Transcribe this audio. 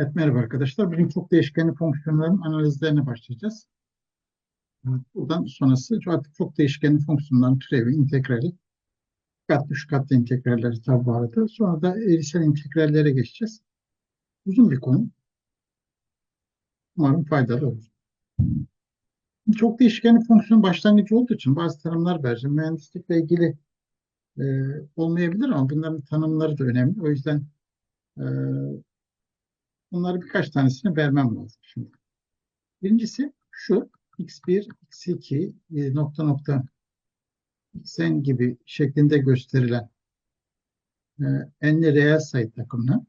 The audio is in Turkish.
Evet, merhaba arkadaşlar. Bugün çok değişkenli fonksiyonların analizlerine başlayacağız. Buradan sonrası artık çok değişkenli fonksiyonların türevi, integrali, katlı, üç katlı integralleri tabi bu arada. Sonra da eğrisel integrallere geçeceğiz. Uzun bir konu. Umarım faydalı olur. Çok değişkenli fonksiyon başlangıcı olduğu için bazı tanımlar vereceğim. Mühendislikle ilgili e, olmayabilir ama bunların tanımları da önemli. O yüzden e, bunları birkaç tanesini vermem lazım şimdi. Birincisi şu x1, x2 e, nokta nokta xn gibi şeklinde gösterilen e, n'li reel sayı takımına